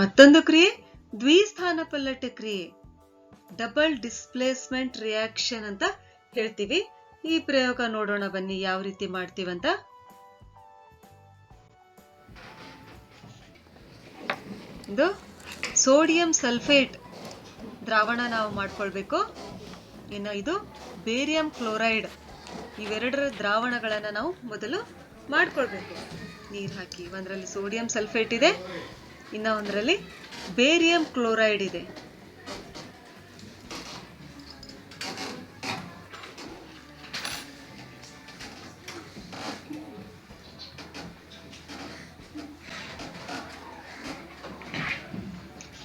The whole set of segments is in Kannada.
ಮತ್ತೊಂದು ಕ್ರಿಯೆ, ದ್ವಿಸ್ಥಾನ ಪಲ್ಲಟ ಕ್ರಿಯೆ. ಡಬಲ್ ಡಿಸ್ಪ್ಲೇಸ್ಮೆಂಟ್ ರಿಯಾಕ್ಷನ್ ಅಂತ ಹೇಳ್ತೀವಿ. ಈ ಪ್ರಯೋಗ ನೋಡೋಣ ಬನ್ನಿ, ಯಾವ ರೀತಿ ಮಾಡ್ತೀವಂತ ಇದು ಸೋಡಿಯಂ ಸಲ್ಫೇಟ್ ದ್ರಾವಣ ನಾವು ಮಾಡ್ಕೊಳ್ಬೇಕು. ಇನ್ನು ಇದು ಬೇರಿಯಂ ಕ್ಲೋರೈಡ್ ಇವೆರಡರ ದ್ರಾವಣಗಳನ್ನು ನಾವು ಮೊದಲು ಮಾಡ್ಕೊಳ್ಬೇಕು. ನೀರು ಹಾಕಿ, ಒಂದರಲ್ಲಿ ಸೋಡಿಯಂ ಸಲ್ಫೇಟ್ ಇದೆ. ಇನ್ನ ಒಂದರಲ್ಲಿ ಬೇರಿಯಂ ಕ್ಲೋರೈಡ್ ಇದೆ.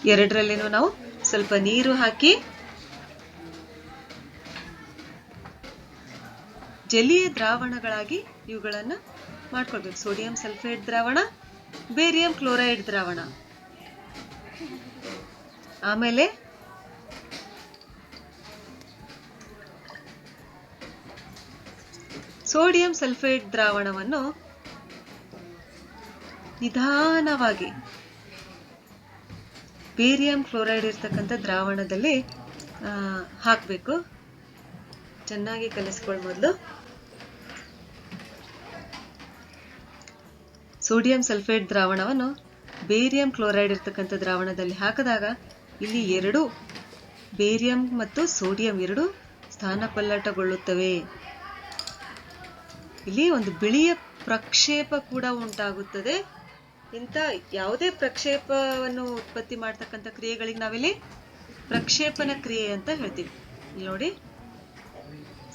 ಎರಡರಲ್ಲಿನೂ ನಾವು ಸ್ವಲ್ಪ ನೀರು ಹಾಕಿ ಜಲೀಯ ದ್ರಾವಣಗಳಾಗಿ ಇವುಗಳನ್ನು ಮಾಡ್ಕೊಳ್ಬೇಕು. ಸೋಡಿಯಂ ಸಲ್ಫೇಟ್ ದ್ರಾವಣ ಬೇರಿಯಂ ಕ್ಲೋರೈಡ್ ದ್ರಾವಣ. ಆಮೇಲೆ ಸೋಡಿಯಂ ಸಲ್ಫೇಟ್ ದ್ರಾವಣವನ್ನು ನಿಧಾನವಾಗಿ ಬೇರಿಯಂ ಕ್ಲೋರೈಡ್ ಇರ್ತಕ್ಕಂಥ ದ್ರಾವಣದಲ್ಲಿ ಹಾಕಬೇಕು. ಚೆನ್ನಾಗಿ ಕಲಿಸ್ಕೊಳ್ಳಿ ಮೊದಲು. ಸೋಡಿಯಂ ಸಲ್ಫೇಟ್ ದ್ರಾವಣವನ್ನು ಬೇರಿಯಂ ಕ್ಲೋರೈಡ್ ಇರ್ತಕ್ಕಂಥ ದ್ರಾವಣದಲ್ಲಿ ಹಾಕಿದಾಗ ಇಲ್ಲಿ ಎರಡು ಬೇರಿಯಂ ಮತ್ತು ಸೋಡಿಯಂ ಎರಡು ಸ್ಥಾನಪಲ್ಲಟಗೊಳ್ಳುತ್ತವೆ. ಇಲ್ಲಿ ಒಂದು ಬಿಳಿಯ ಪ್ರಕ್ಷೇಪ ಕೂಡ ಉಂಟಾಗುತ್ತದೆ. ಇಂಥ ಯಾವುದೇ ಪ್ರಕ್ಷೇಪವನ್ನು ಉತ್ಪತ್ತಿ ಮಾಡ್ತಕ್ಕಂಥ ಕ್ರಿಯೆಗಳಿಗೆ ನಾವಿಲ್ಲಿ ಪ್ರಕ್ಷೇಪಣ ಕ್ರಿಯೆ ಅಂತ ಹೇಳ್ತೀವಿ. ಇಲ್ಲಿ ನೋಡಿ,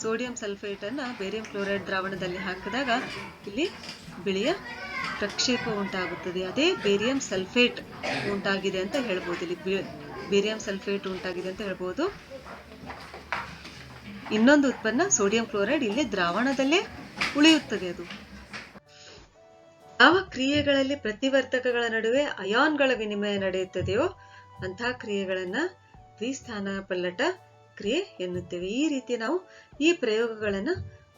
ಸೋಡಿಯಂ ಸಲ್ಫೇಟ್ ಅನ್ನ ಬೇರಿಯಂ ಕ್ಲೋರೈಡ್ ದ್ರಾವಣದಲ್ಲಿ ಹಾಕಿದಾಗ ಇಲ್ಲಿ ಬಿಳಿಯ ಪ್ರಕ್ಷೇಪ ಉಂಟಾಗುತ್ತದೆ. ಅದೇ ಬೇರಿಯಂ ಸಲ್ಫೇಟ್ ಉಂಟಾಗಿದೆ ಅಂತ ಹೇಳ್ಬೋದು. ಇಲ್ಲಿ ಬೇರಿಯಂ ಸಲ್ಫೇಟ್ ಉಂಟಾಗಿದೆ ಅಂತ ಹೇಳ್ಬೋದು. ಇನ್ನೊಂದು ಉತ್ಪನ್ನ ಸೋಡಿಯಂ ಕ್ಲೋರೈಡ್ ಇಲ್ಲಿ ದ್ರಾವಣದಲ್ಲೇ ಉಳಿಯುತ್ತದೆ ಅದು. ಯಾವ ಕ್ರಿಯೆಗಳಲ್ಲಿ ಪ್ರತಿವರ್ತಕಗಳ ನಡುವೆ ಅಯಾನ್ಗಳ ವಿನಿಮಯ ನಡೆಯುತ್ತದೆಯೋ ಅಂತಹ ಕ್ರಿಯೆಗಳನ್ನ ದ್ವಿಸ್ಥಾನ ಪಲ್ಲಟ ಕ್ರಿಯೆ ಎನ್ನುತ್ತೇವೆ. ಈ ರೀತಿ ನಾವು ಈ ಪ್ರಯೋಗಗಳನ್ನ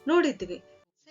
ನೋಡಿದ್ದೇವೆ.